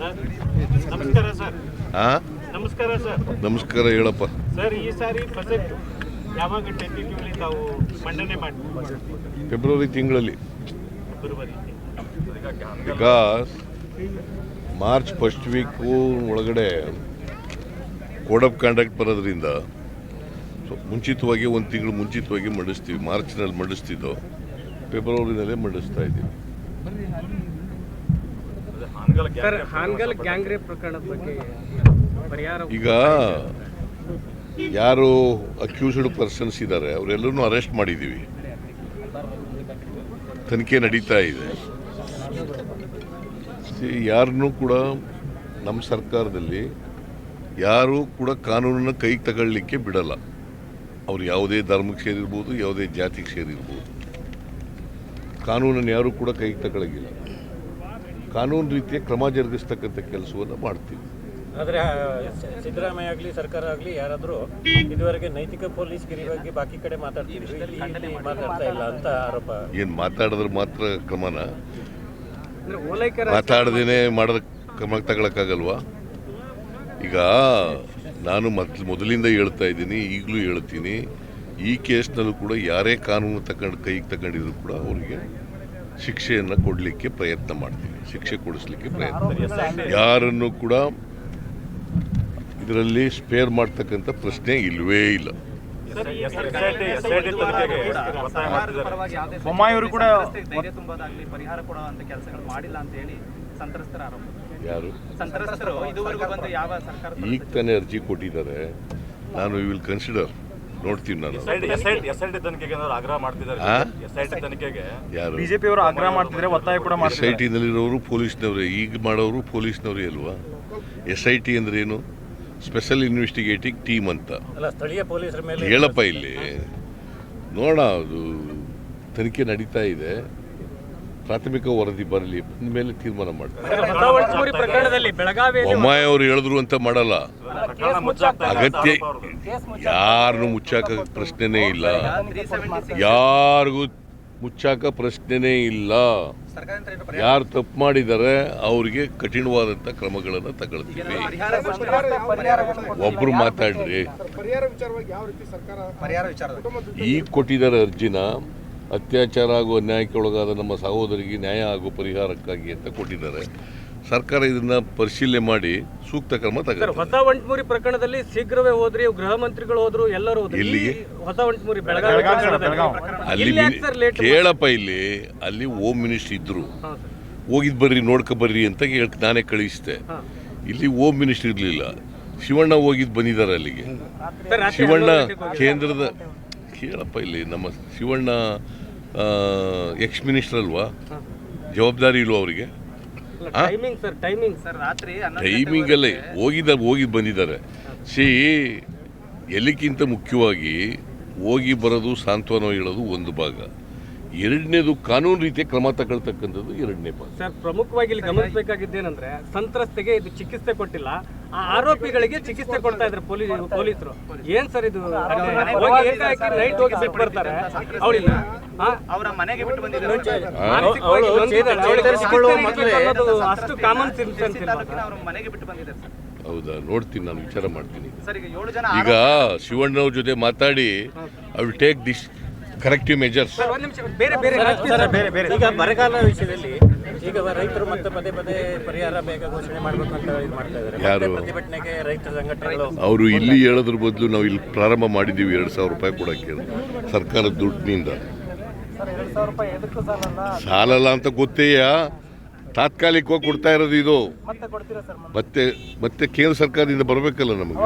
ನಮಸ್ಕಾರ ಸರ್. ಆ? ನಮಸ್ಕಾರ ಸರ್. ನಮಸ್ಕಾರ ಹೇಳಪ್ಪ. ಸರ್ ಈ ಸಾರಿ ಬಜೆಟ್ ಯಾವಾಗ ಟೆಂಟೇಟಿವ್ಲಿ ತಾವು ಮಂಡನೆ ಮಾಡಿ? ಫೆಬ್ರವರಿ ತಿಂಗಳಲ್ಲಿ. ಬಿಕಾಸ್ ಮಾರ್ಚ್ ಫಸ್ಟ್ ವೀಕು ಒಳಗಡೆ ಕೋಡ್ ಆಫ್ ಕಾಂಡಕ್ಟ್ ಬರೋದ್ರಿಂದ ಸೊ ಮುಂಚಿತವಾಗಿ ಒಂದು ತಿಂಗಳು ಮುಂಚಿತವಾಗಿ ಮಂಡಿಸ್ತೀವಿ ಮಾರ್ಚ್ನಲ್ಲಿ ಮಂಡಿಸ್ತಿದ್ದೋ ಫೆಬ್ರವರಿನಲ್ಲೇ ಮಂಡಿಸ್ತಾ ಇದ್ದೀವಿ. ಹಾನ್ಗಲ್ ಗ್ಯಾಂಗ್ ರೇಪ್ ಪ್ರಕರಣದ ಬಗ್ಗೆ ಪರಿಹಾರ ಈಗ ಯಾರು ಅಕ್ಯೂಸ್ಡ್ ಪರ್ಸನ್ಸ್ ಇದ್ದಾರೆ ಅವರೆಲ್ಲರೂ ಅರೆಸ್ಟ್ ಮಾಡಿದ್ದೀವಿ ತನಿಖೆ ನಡೀತಾ ಇದೆ. ಯಾರನ್ನೂ ಕೂಡ ನಮ್ಮ ಸರ್ಕಾರದಲ್ಲಿ ಯಾರು ಕೂಡ ಕಾನೂನನ್ನು ಕೈಗೆ ತಗೊಳ್ಳಿಕ್ಕೆ ಬಿಡಲ್ಲ. ಅವ್ರು ಯಾವುದೇ ಧರ್ಮಕ್ಕೆ ಸೇರಿರ್ಬೋದು ಯಾವುದೇ ಜಾತಿಗೆ ಸೇರಿರ್ಬೋದು. ಕಾನೂನನ್ನು ಯಾರೂ ಕೂಡ ಕೈಗೆ ತಗೊಳಗಿಲ್ಲ. ಕಾನೂನು ರೀತಿಯ ಕ್ರಮ ಜರುಗಿಸ್ತಕ್ಕಂಥ ಕೆಲಸವನ್ನು ಮಾಡ್ತೀವಿ. ಆದರೆ ಸಿದ್ದರಾಮಯ್ಯ ಆಗಲಿ ಸರ್ಕಾರ ಆಗಲಿ ಯಾರಾದರೂ ಇದುವರೆಗೆ ನೈತಿಕ ಪೊಲೀಸ್ ಗಿರಿ ಬಗ್ಗೆ ಬಾಕಿ ಕಡೆ ಮಾತಾಡ್ತೀವಿ ಮಾತಾಡ್ತಾ ಇಲ್ಲ ಅಂತ ಆರೋಪ. ಏನು ಮಾತಾಡಿದ್ರೆ ಮಾತ್ರ ಕ್ರಮನ? ಮಾತಾಡದೇನೆ ಮಾಡೋದ ಕ್ರಮ ತಗೊಳಕ್ಕಾಗಲ್ವಾ? ಈಗ ನಾನು ಮೊದ್ಲು ಮೊದಲಿಂದ ಹೇಳ್ತಾ ಇದ್ದೀನಿ ಈಗಲೂ ಹೇಳ್ತೀನಿ. ಈ ಕೇಸ್ನಲ್ಲೂ ಕೂಡ ಯಾರೇ ಕಾನೂನು ತಗೊಂಡು ಕೈಗೆ ತಗೊಂಡಿದ್ರು ಕೂಡ ಅವರಿಗೆ ಶಿಕ್ಷೆಯನ್ನು ಕೊಡಲಿಕ್ಕೆ ಪ್ರಯತ್ನ ಮಾಡ್ತೀವಿ. ಶಿಕ್ಷೆ ಕೊಡಿಸ್ಲಿಕ್ಕೆ ಪ್ರಯತ್ನ ಯಾರನ್ನು ಕೂಡ ಇದರಲ್ಲಿ ಸ್ಪೇರ್ ಮಾಡ್ತಕ್ಕಂಥ ಪ್ರಶ್ನೆ ಇಲ್ಲವೇ ಇಲ್ಲ. ಬೊಮ್ಮಾಯಿಯವರು ಕೂಡ ಧೈರ್ಯ ತುಂಬೋದಾಗ್ಲಿ ಪರಿಹಾರ ಕೊಡುವಂತ ಕೆಲಸಗಳು ಮಾಡಿಲ್ಲ ಅಂತ ಹೇಳಿ ಸಂತ್ರಸ್ತರ ಆರೋಪ. ಯಾರು? ಸಂತ್ರಸ್ತರು ಇದುವರೆಗೂ ಬಂದು ಯಾವ ಸರ್ಕಾರ ಈಗ ತಾನೇ ಅರ್ಜಿ ಕೊಟ್ಟಿದ್ದಾರೆ. ನಾನು ವಿಲ್ ಕನ್ಸಿಡರ್ ನೋಡ್ತೀನಿ ನಾನು ಎಸ್ ಐ ಟಿ ತನಿಖೆಗೆ ಏನಾದ್ರು ಆಗ್ರಹ ಮಾಡ್ತಿದ್ದಾರೆ ಆ? ಎಸ್ ಐ ಟಿ ತನಿಖೆಗೆ? ಯಾರು? ಬಿಜೆಪಿ ಅವರು ಆಗ್ರಹ ಮಾಡ್ತಿದ್ರೆ ಒತ್ತಾಯ ಕೂಡ ಎಸ್ ಐ ಟಿನಲ್ಲಿರೋರು ಪೊಲೀಸ್ನವರೇ ಈಗ ಮಾಡೋರು ಪೊಲೀಸ್ನವರೇ ಅಲ್ವಾ? ಎಸ್ ಐ ಟಿ ಅಂದ್ರೆ ಏನು? ಸ್ಪೆಷಲ್ ಇನ್ವೆಸ್ಟಿಗೇಟಿಂಗ್ ಟೀಮ್ ಅಂತ. ಅಲ್ಲ ಸ್ಥಳೀಯ ಪೊಲೀಸರ ಮೇಲೆ ಹೇಳಪ್ಪ ಇಲ್ಲಿ. ನೋಡೋಣ ಅದು ತನಿಖೆ ನಡೀತಾ ಇದೆ. ಪ್ರಾಥಮಿಕ ವರದಿ ಬರಲಿ ಬಂದ ಮೇಲೆ ತೀರ್ಮಾನ ಮಾಡ್ತಾರೆ. ಹೊಸವಂತಪುರಿ ಪ್ರಕರಣದಲ್ಲಿ ಬೆಳಗಾವಿಯಲ್ಲಿ ಬೊಮ್ಮಾಯಿ ಅವರು ಹೇಳಿದ್ರು ಅಂತ ಮಾಡಲ್ಲ. ಅಗತ್ಯ ಯಾರನ್ನು ಮುಚ್ಚಾಕ ಪ್ರಶ್ನೆನೇ ಇಲ್ಲ. ಯಾರಿಗೂ ಮುಚ್ಚಾಕ ಪ್ರಶ್ನೆನೇ ಇಲ್ಲ. ಯಾರು ತಪ್ಪು ಮಾಡಿದರೆ ಅವರಿಗೆ ಕಠಿಣವಾದಂಥ ಕ್ರಮಗಳನ್ನು ತಗೊಳ್ತೀವಿ. ಒಬ್ರು ಮಾತಾಡ್ರಿ. ಪರಿಹಾರ ವಿಚಾರವಾಗಿ ಯಾವ ರೀತಿ ಸರ್ಕಾರ ಪರಿಹಾರ ವಿಚಾರದಲ್ಲಿ? ಈಗ ಕೊಟ್ಟಿದ್ದಾರೆ ಅರ್ಜಿನ. ಅತ್ಯಾಚಾರ ಆಗುವ ಅನ್ಯಾಯಕ್ಕೆ ಒಳಗಾದ ನಮ್ಮ ಸಹೋದರಿಗೆ ನ್ಯಾಯ ಹಾಗೂ ಪರಿಹಾರಕ್ಕಾಗಿ ಅಂತ ಕೊಟ್ಟಿದ್ದಾರೆ. ಸರ್ಕಾರ ಇದನ್ನ ಪರಿಶೀಲನೆ ಮಾಡಿ ಸೂಕ್ತ ಕ್ರಮ ಸರ್ ತಗೊಳ್ತಾರೆ ಹೊಸ ಒಂಟ್ಮೂರಿ ಪ್ರಕರಣದಲ್ಲಿ ಶೀಘ್ರವೇ ಹೋದ್ರಿ ಗೃಹ ಮಂತ್ರಿಗಳು ಹೋದ್ರು ಎಲ್ಲರೂ? ಈ ಹೊಸ ಬೆಳಗಾವಿ ಅಲ್ಲಿ ಇಲ್ಲಿ ಲೇಟ್ ಕೇಳಪ್ಪ ಇಲ್ಲಿ ಅಲ್ಲಿ ಹೋಮ್ ಮಿನಿಸ್ಟರ್ ಇದ್ರು. ಹೋಗಿದ್ ಬರ್ರಿ ನೋಡ್ಕ ಬರ್ರಿ ಅಂತ ಹೇಳಕ್ ನಾನೇ ಕಳಿಸಿದೆ. ಇಲ್ಲಿ ಹೋಮ್ ಮಿನಿಸ್ಟರ್ ಇರಲಿಲ್ಲ. ಶಿವಣ್ಣ ಹೋಗಿದ್ ಬಂದಿದ್ದಾರೆ ಅಲ್ಲಿಗೆ. ಸರ್ ಶಿವಣ್ಣ. ಕೇಂದ್ರದ ಕೇಳಪ್ಪ ಇಲ್ಲಿ ನಮ್ಮ ಶಿವಣ್ಣ ಎಕ್ಸ್ ಮಿನಿಸ್ಟರ್ ಅಲ್ವಾ? ಜವಾಬ್ದಾರಿ ಇಲ್ವಾ ಅವರಿಗೆ? ಅಲ್ಲ, ಟೈಮಿಂಗ್ ಸರ್ ಟೈಮಿಂಗ್ ಸರ್ ರಾತ್ರಿ ಹನ್ನೊಂದು ಟೈಮಿಂಗ್ ಅಲ್ಲೇ ಹೋಗಿದ್ದ ಹೋಗಿದ್ ಬಂದಿದ್ದಾರೆ. ಸಿ ಎಲ್ಲಿಕ್ಕಿಂತ ಮುಖ್ಯವಾಗಿ ಹೋಗಿ ಬರೋದು ಸಾಂತ್ವನ ಹೇಳೋದು ಒಂದು ಭಾಗ. ಎರಡನೇದು ಕಾನೂನು ರೀತಿಯ ಕ್ರಮ ತಗೊಳ್ತಕ್ಕಂಥದ್ದು ಎರಡನೇ ಪಾಸ್ ಸರ್ ಪ್ರಮುಖವಾಗಿ ಇಲ್ಲಿ ಗಮನಿಸಬೇಕಾಗಿದ್ದೇನೆಂದ್ರೆ ಸಂತ್ರಸ್ತೆಗೆ ಇದು ಚಿಕಿತ್ಸೆ ಕೊಟ್ಟಿಲ್ಲ. ಆ ಆರೋಪಿಗಳಿಗೆ ಚಿಕಿತ್ಸೆ ಕೊಡ್ತಾ ಇದ್ದಾರೆ ಪೊಲೀಸ್ ಪೊಲೀಸರು. ಏನ್ ಸರ್ ಇದು? ಹೋಗಿ ಏಕಾಏಕಿ ನೈಟ್ ಹೋಗಿ ಬಿಟ್ಟು ಬರ್ತಾರೆ. ಅವಳಿಲ್ಲ. ಅವರ ಮನೆಗೆ ಬಿಟ್ಟು ಬಂದಿದ್ದಾರೆ. ಅಷ್ಟು ಕಾಮನ್ ಸೆನ್ಸ್ ತಾಲೂಕಿನ ಮನೆಗೆ ಬಿಟ್ಟು ಬಂದಿದ್ದಾರೆ ಸರ್. ಹೌದಾ? ನೋಡ್ತೀನಿ ನಾನು ವಿಚಾರ ಮಾಡ್ತೀನಿ. ಸರ್ ಈಗ ಏಳು ಜನ ಈಗ ಶಿವಣ್ಣವ್ರ ಜೊತೆ ಮಾತಾಡಿ I will take this corrective measures sir ಬೇರೆ ನಿಮಿಷ ಬೇರೆ ಈಗ ಬರಗಾಲ ವಿಷಯದಲ್ಲಿ ಈಗ ರೈತರು ಮತ್ತೆ ಪದೇ ಪದೇ ಪರಿಹಾರ ಬೇಗ ಘೋಷಣೆ ಮಾಡಬೇಕು ಅಂತ ಇದು ಮಾಡ್ತಾ ಇದ್ದಾರೆ. ಪ್ರತಿಭಟನೆಗೆ ರೈತ ಸಂಘಟನೆಗಳು ಅವರು ಇಲ್ಲಿ ಹೇಳೋದ್ರ ಬದಲು ನಾವು ಇಲ್ಲಿ ಪ್ರಾರಂಭ ಮಾಡಿದ್ದೀವಿ ಎರಡು ಸಾವಿರ ರೂಪಾಯಿ ಕೊಡೋಕ್ಕೆ ಸರ್ಕಾರದ ದುಡ್ಡಿನಿಂದ. ಸಾಲಲ್ಲ? ಅಂತ ಗೊತ್ತೇಯ ತಾತ್ಕಾಲಿಕವಾಗಿ ಕೊಡ್ತಾ ಇರೋದು ಇದು. ಮತ್ತೆ ಮತ್ತೆ? ಕೇಂದ್ರ ಸರ್ಕಾರದಿಂದ ಬರಬೇಕಲ್ಲ ನಮಗೆ.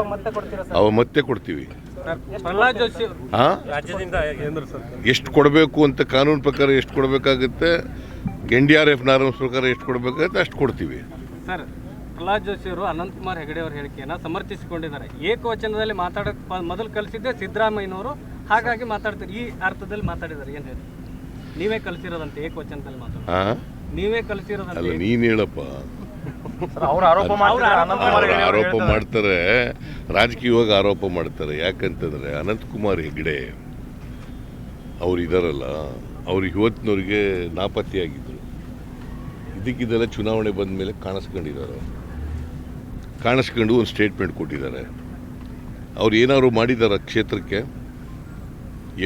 ಅವ ಮತ್ತೆ ಕೊಡ್ತೀವಿ ಸರ್, ಪ್ರಹ್ಲಾದ್ ಜೋಶಿ ಹಾ ಎಷ್ಟು ಕೊಡಬೇಕು ಅಂತ ಕಾನೂನು ಪ್ರಕಾರ ಎಷ್ಟು ಕೊಡಬೇಕಾಗುತ್ತೆ? N D R F norms ಪ್ರಕಾರ ಎಷ್ಟು ಕೊಡಬೇಕಾಗುತ್ತೆ ಅಷ್ಟು ಕೊಡ್ತೀವಿ. ಸರ್ ಪ್ರಹ್ಲಾದ್ ಜೋಶಿ ಅವರು ಅನಂತಕುಮಾರ್ ಹೆಗಡೆ ಅವರ ಹೇಳಿಕೆಯನ್ನ ಸಮರ್ಥಿಸಿಕೊಂಡಿದ್ದಾರೆ. ಏಕವಚನದಲ್ಲಿ ಮಾತಾಡಕ್ ಪ- ಮೊದಲು ಕಲಿಸಿದ್ದೆ ಸಿದ್ದರಾಮಯ್ಯನವರು ಹಾಗಾಗಿ ಮಾತಾಡ್ತಾರೆ. ಈ ಅರ್ಥದಲ್ಲಿ ಮಾತಾಡಿದ್ದಾರೆ ಏನು ಹೇಳಿ? ನೀವೇ ಕಲಿಸಿರೋದಂತೆ ಏಕವಚನದಲ್ಲಿ ಮಾತಾಡೋದು. ಹಾ ನೀವೇ ಕಲಿಸಿರೋದಂತೆ ನೀನ್ ಹೇಳಪ್ಪ. ಅವ್ರು ಆರೋಪ ಮಾಡ್ತಾರೆ ಅವ್ರು ಆರೋಪ ಮಾಡ್ತಾರೆ ರಾಜಕೀಯವಾಗಿ ಆರೋಪ ಮಾಡ್ತಾರೆ. ಯಾಕಂತಂದ್ರೆ ಅನಂತಕುಮಾರ್ ಹೆಗ್ಡೆ ಅವ್ರು ಇದಾರಲ್ಲ ಅವ್ರು ಇವತ್ತಿನವ್ರಿಗೆ ನಾಪತ್ತೆಯಾಗಿದ್ರು. ಇದಕ್ಕಿದೆಲ್ಲ ಚುನಾವಣೆ ಬಂದ ಮೇಲೆ ಕಾಣಿಸ್ಕೊಂಡಿದ್ದಾರೆ ಕಾಣಿಸ್ಕೊಂಡು ಒಂದು ಸ್ಟೇಟ್ಮೆಂಟ್ ಕೊಟ್ಟಿದ್ದಾರೆ. ಅವ್ರು ಏನಾದ್ರು ಮಾಡಿದ್ದಾರೆ ಕ್ಷೇತ್ರಕ್ಕೆ?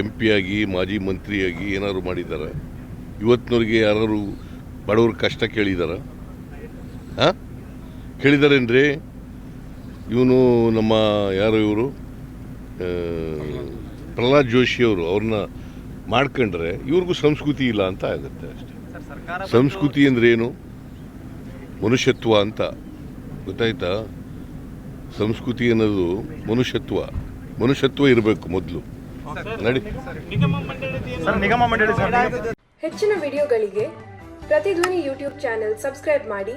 ಎಂ ಪಿ ಆಗಿ ಮಾಜಿ ಮಂತ್ರಿಯಾಗಿ ಏನಾದ್ರು ಮಾಡಿದ್ದಾರೆ ಇವತ್ತಿನವ್ರಿಗೆ ಯಾರು ಬಡವ್ರ ಕಷ್ಟ ಕೇಳಿದಾರ? ಹಾಂ ಕೇಳಿದಾರೇನ್ರಿ? ಇವನು ನಮ್ಮ ಯಾರು ಇವರು? ಪ್ರಹ್ಲಾದ್ ಜೋಶಿ ಅವರು ಅವ್ರನ್ನ ಮಾಡ್ಕೊಂಡ್ರೆ ಇವ್ರಿಗೂ ಸಂಸ್ಕೃತಿ ಇಲ್ಲ ಅಂತ ಆಗುತ್ತೆ ಅಷ್ಟೇ. ಸರ್ ಸರ್ಕಾರ ಸಂಸ್ಕೃತಿ ಅಂದ್ರೆ ಏನು ಮನುಷ್ಯತ್ವ ಅಂತ. ಗೊತ್ತಾಯ್ತಾ? ಸಂಸ್ಕೃತಿ ಅನ್ನೋದು ಮನುಷ್ಯತ್ವ. ಮನುಷ್ಯತ್ವ ಇರಬೇಕು ಮೊದಲು. ನಡಿ. ನಿಗಮ ಮಂಡಳಿ ಸರ್ ನಿಗಮ ಮಂಡಳಿ ಸರ್ ಹೆಚ್ಚಿನ ವಿಡಿಯೋಗಳಿಗೆ ಪ್ರತಿಧ್ವನಿ ಯೂಟ್ಯೂಬ್ ಚಾನೆಲ್ ಸಬ್ಸ್ಕ್ರೈಬ್ ಮಾಡಿ.